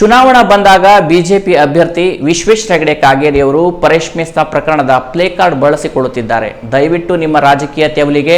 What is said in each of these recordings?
ಚುನಾವಣಾ ಬಂದಾಗ ಬಿಜೆಪಿ ಅಭ್ಯರ್ಥಿ ವಿಶ್ವೇಶ್ ಹೆಗಡೆ ಕಾಗೇರಿಯವರು ಪರೇಶ್ ಮೇಸ್ತಾ ಪ್ರಕರಣದ ಪ್ಲೇ ಕಾರ್ಡ್ ಬಳಸಿಕೊಳ್ಳುತ್ತಿದ್ದಾರೆ. ದಯವಿಟ್ಟು ನಿಮ್ಮ ರಾಜಕೀಯ ತೆವಲಿಗೆ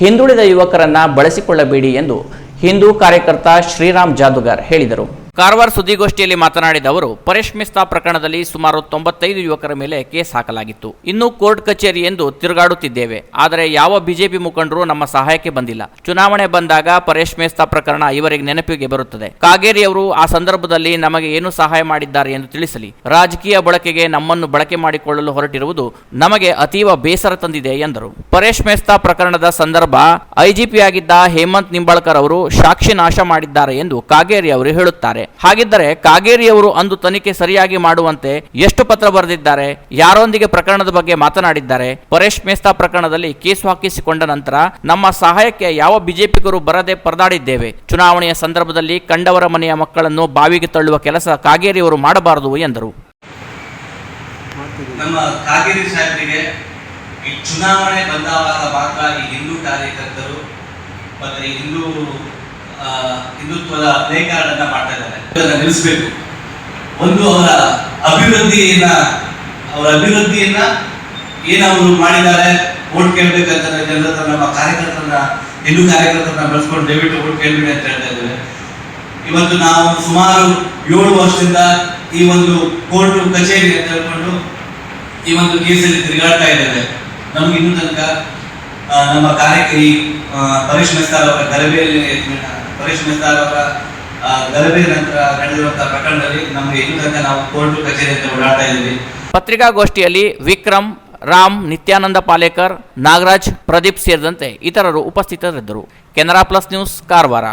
ಹಿಂದುಳಿದ ಯುವಕರನ್ನ ಬಳಸಿಕೊಳ್ಳಬೇಡಿ ಎಂದು ಹಿಂದೂ ಕಾರ್ಯಕರ್ತ ಶ್ರೀರಾಮ್ ಜಾದುಗಾರ್ ಹೇಳಿದರು. ಕಾರವಾರ ಸುದ್ದಿಗೋಷ್ಠಿಯಲ್ಲಿ ಮಾತನಾಡಿದ ಅವರು, ಪರೇಶ್ ಮಿಸ್ತಾ ಪ್ರಕರಣದಲ್ಲಿ ಸುಮಾರು ತೊಂಬತ್ತೈದು ಯುವಕರ ಮೇಲೆ ಕೇಸ್ ಹಾಕಲಾಗಿತ್ತು. ಇನ್ನು ಕೋರ್ಟ್ ಕಚೇರಿ ಎಂದು ತಿರುಗಾಡುತ್ತಿದ್ದೇವೆ. ಆದರೆ ಯಾವ ಬಿಜೆಪಿ ಮುಖಂಡರು ನಮ್ಮ ಸಹಾಯಕ್ಕೆ ಬಂದಿಲ್ಲ. ಚುನಾವಣೆ ಬಂದಾಗ ಪರೇಶ್ ಮೇಸ್ತಾ ಪ್ರಕರಣ ಇವರಿಗೆ ನೆನಪಿಗೆ ಬರುತ್ತದೆ. ಕಾಗೇರಿ ಅವರು ಆ ಸಂದರ್ಭದಲ್ಲಿ ನಮಗೆ ಏನು ಸಹಾಯ ಮಾಡಿದ್ದಾರೆ ಎಂದು ತಿಳಿಸಲಿ. ರಾಜಕೀಯ ಬಳಕೆಗೆ ನಮ್ಮನ್ನು ಬಳಕೆ ಮಾಡಿಕೊಳ್ಳಲು ಹೊರಟಿರುವುದು ನಮಗೆ ಅತೀವ ಬೇಸರ ತಂದಿದೆ ಎಂದರು. ಪರೇಶ್ ಮೇಸ್ತಾ ಪ್ರಕರಣದ ಸಂದರ್ಭ ಐಜಿಪಿ ಆಗಿದ್ದ ಹೇಮಂತ್ ನಿಂಬಾಳ್ಕರ್ ಅವರು ಸಾಕ್ಷಿ ನಾಶ ಮಾಡಿದ್ದಾರೆ ಎಂದು ಕಾಗೇರಿ ಅವರು ಹೇಳುತ್ತಾರೆ. ಹಾಗಿದ್ದರೆ ಕಾಗೇರಿಯವರು ಅಂದು ತನಿಖೆ ಸರಿಯಾಗಿ ಮಾಡುವಂತೆ ಎಷ್ಟು ಪತ್ರ ಬರೆದಿದ್ದಾರೆ, ಯಾರೊಂದಿಗೆ ಪ್ರಕರಣದ ಬಗ್ಗೆ ಮಾತನಾಡಿದ್ದಾರೆ, ಪರೇಶ್ ಮೇಸ್ತಾ ಪ್ರಕರಣದಲ್ಲಿ ಕೇಸು ಹಾಕಿಸಿಕೊಂಡ ನಂತರ ನಮ್ಮ ಸಹಾಯಕ್ಕೆ ಯಾವ ಬಿಜೆಪಿಗರು ಬರದೆ ಪರದಾಡಿದ್ದೇವೆ. ಚುನಾವಣೆಯ ಸಂದರ್ಭದಲ್ಲಿ ಕಂಡವರ ಮನೆಯ ಮಕ್ಕಳನ್ನು ಬಾವಿಗೆ ತಳ್ಳುವ ಕೆಲಸ ಕಾಗೇರಿಯವರು ಮಾಡಬಾರದು ಎಂದರು. ನಮ್ಮ ಕಾಗೇರಿ ಸಾಹೇಬರಿಗೆ ಈ ಚುನಾವಣೆ ಬಂದಾಗ ಮಾತ್ರ ಈ ಹಿಂದೂ ಕಾರ್ಯಕರ್ತರು ಮತ್ತು ಹಿಂದೂ ಹಿಂದುತ್ವದ ಅಂತ ಮಾಡ್ತಾ ಇದ್ದಾರೆ. ಇದನ್ನ ನಿಲ್ಲಿಸಬೇಕು. ಒಂದು ಅವರ ಅಭಿವೃದ್ಧಿಯನ್ನ ಅವರ ಅಭಿವೃದ್ಧಿಯನ್ನ ಏನವರು ಮಾಡಿದ್ದಾರೆ, ಓಟ್ ಕೇಳ್ಬೇಕಂತ ಜನರ ನಮ್ಮ ಕಾರ್ಯಕರ್ತರನ್ನ, ಹಿಂದೂ ಕಾರ್ಯಕರ್ತರನ್ನ ಬೆಳೆಸ್ಕೊಂಡು ದಯವಿಟ್ಟು ಓಟ್ ಕೇಳ್ಬೇಡಿ ಅಂತ ಹೇಳ್ತಾ ಇದ್ದೇವೆ ಇವತ್ತು ನಾವು ಸುಮಾರು ಏಳು ವರ್ಷದಿಂದ ಈ ಒಂದು ಕೋರ್ಟ್, ಕಚೇರಿ ಅಂತ ಹೇಳ್ಕೊಂಡು ಈ ಒಂದು ಕೇಸಲ್ಲಿ ತಿರುಗಾಡ್ತಾ ಇದ್ದೇವೆ. ನಮ್ಗೆ ಇನ್ನೂ ತನಕ ನಮ್ಮ ಕಾರ್ಯಕರಿ ಪರೇಶ್ ಮೆಸ್ತಾರ್ ಅವರ ಗಲಭೆಯಲ್ಲಿ ಪರೇಶ್ ಮೆಸ್ತಾರ್ ಅವರ ಗಲಭೆ ನಂತರ ನಡೆದಿರುವಂತಹ ಪ್ರಕರಣದಲ್ಲಿ ನಮ್ಗೆ ಇನ್ನೂ ತನಕ ನಾವು ಕೋರ್ಟ್ ಕಚೇರಿ ಅಂತ ಓಡಾಡ್ತಾ ಇದ್ದೀವಿ. ಪತ್ರಿಕಾಗೋಷ್ಠಿಯಲ್ಲಿ ವಿಕ್ರಮ್, ರಾಮ್, ನಿತ್ಯಾನಂದ ಪಾಲೇಕರ್, ನಾಗರಾಜ್, ಪ್ರದೀಪ್ ಸೇರಿದಂತೆ ಇತರರು ಉಪಸ್ಥಿತರಿದ್ದರು. Canara plus news, Karwar.